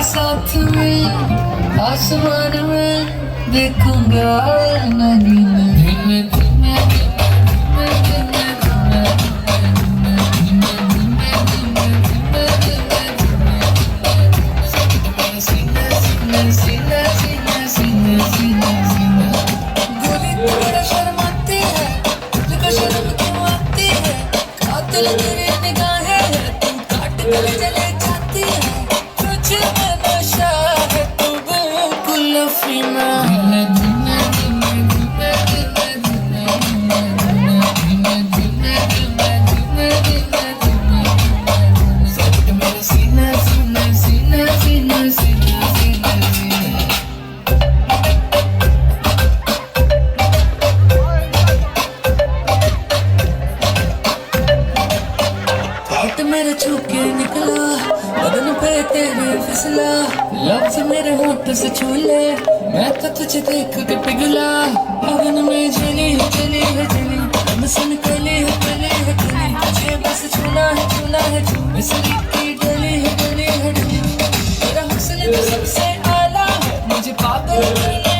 it's up to me. I should run away. Become the island in the बस छूना है, चुना है मिसरी की डोली है डोली है मेरा हुस्न तो सबसे आला है। मुझे पागल करने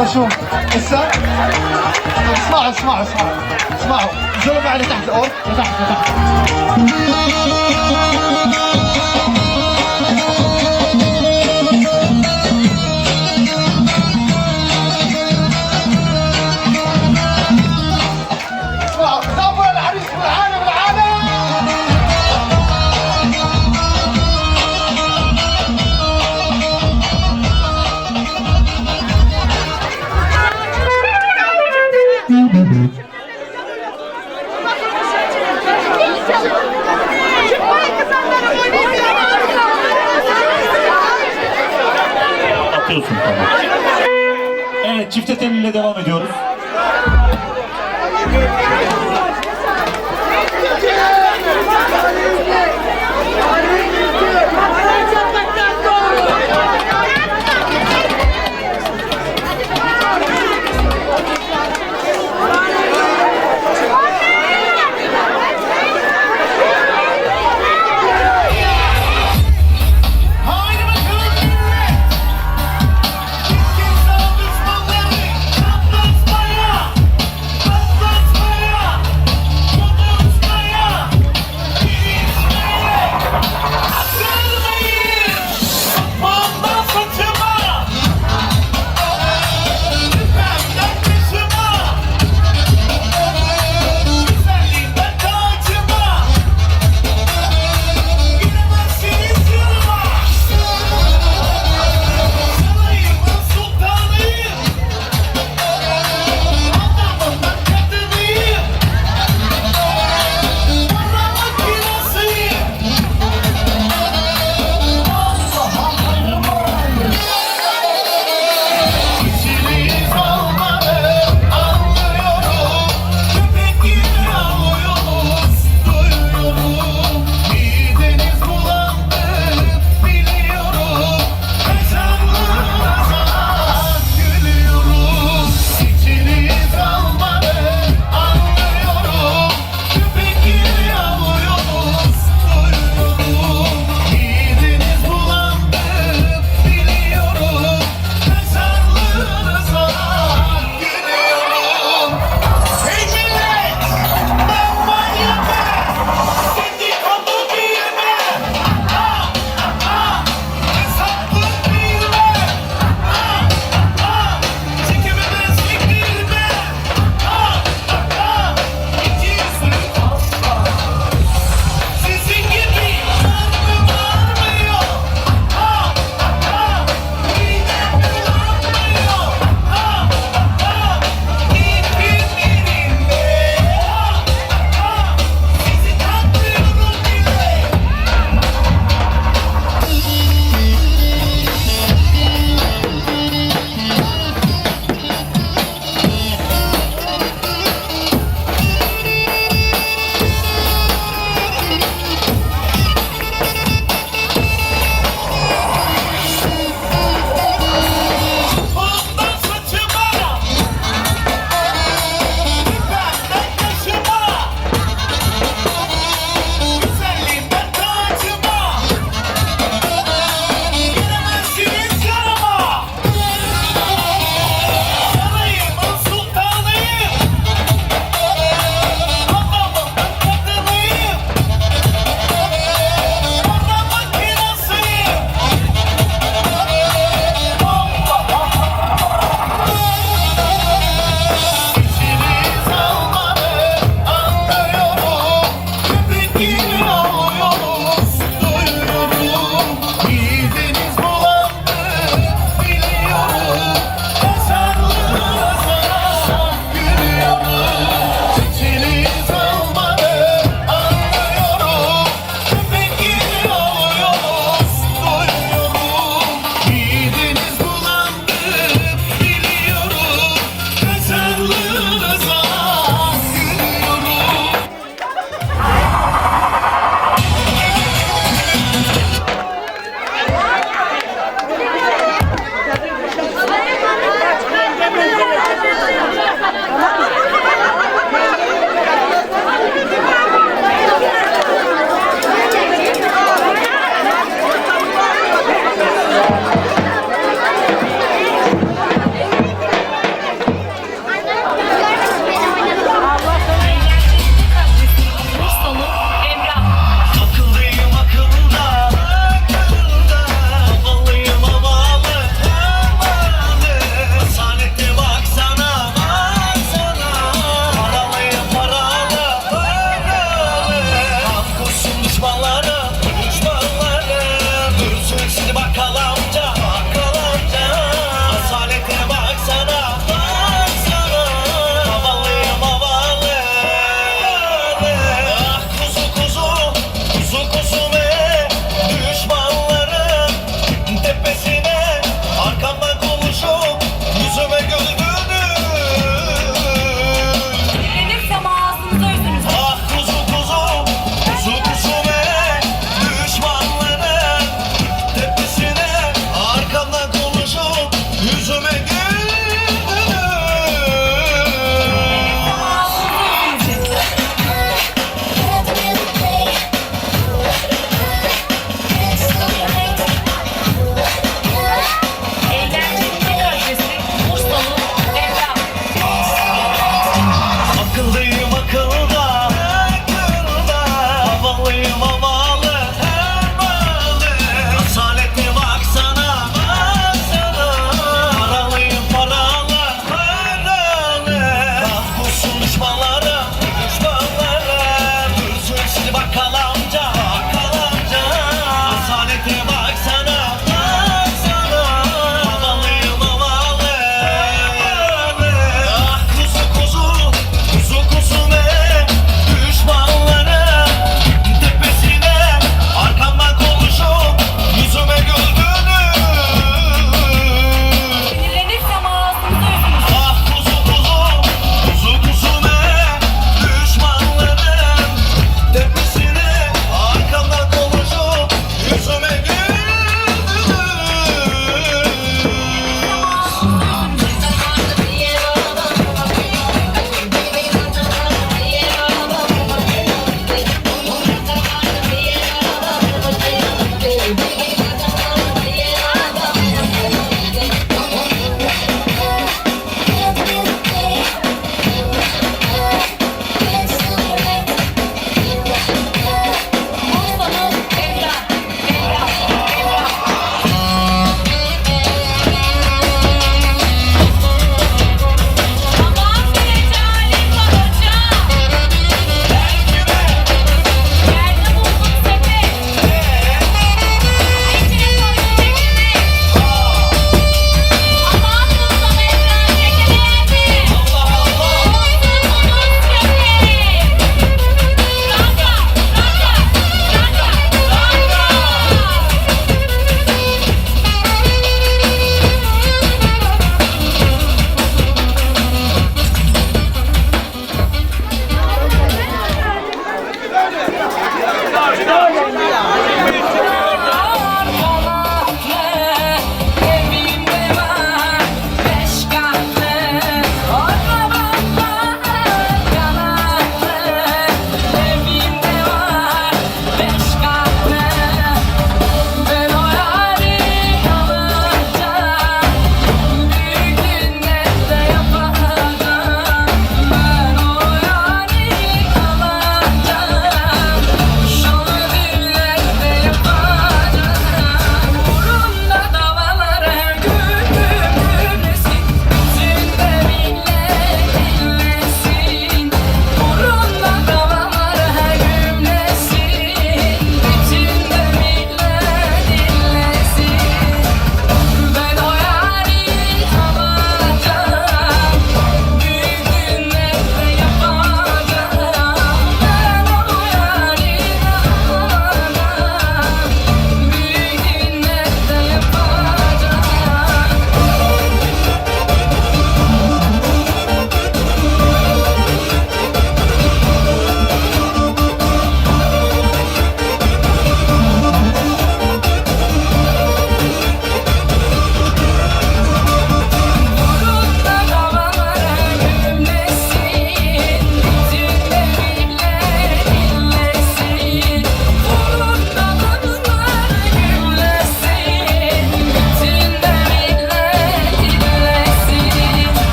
هسه شو هسه؟ اسمع اسمع اسمع اسمعوا. جربوا على تحت الاورك تحت تحت.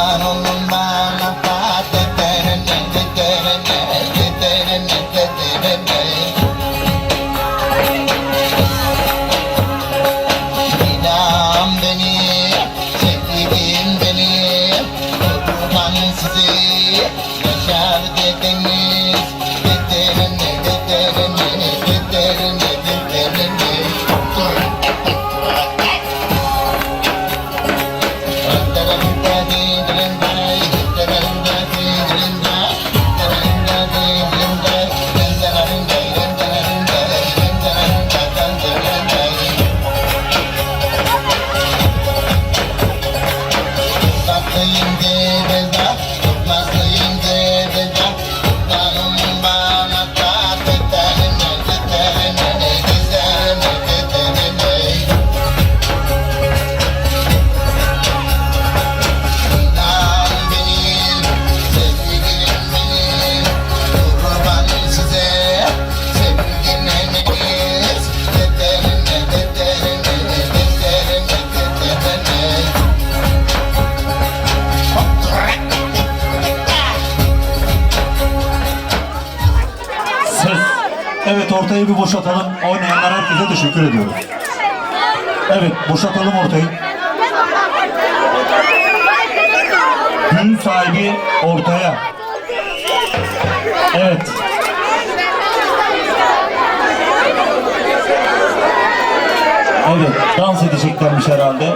subhanallah boşaltalım. Oynayanlar herkese teşekkür ediyoruz. Evet boşaltalım ortayı. Gün sahibi ortaya. Evet. Evet dans edeceklermiş herhalde.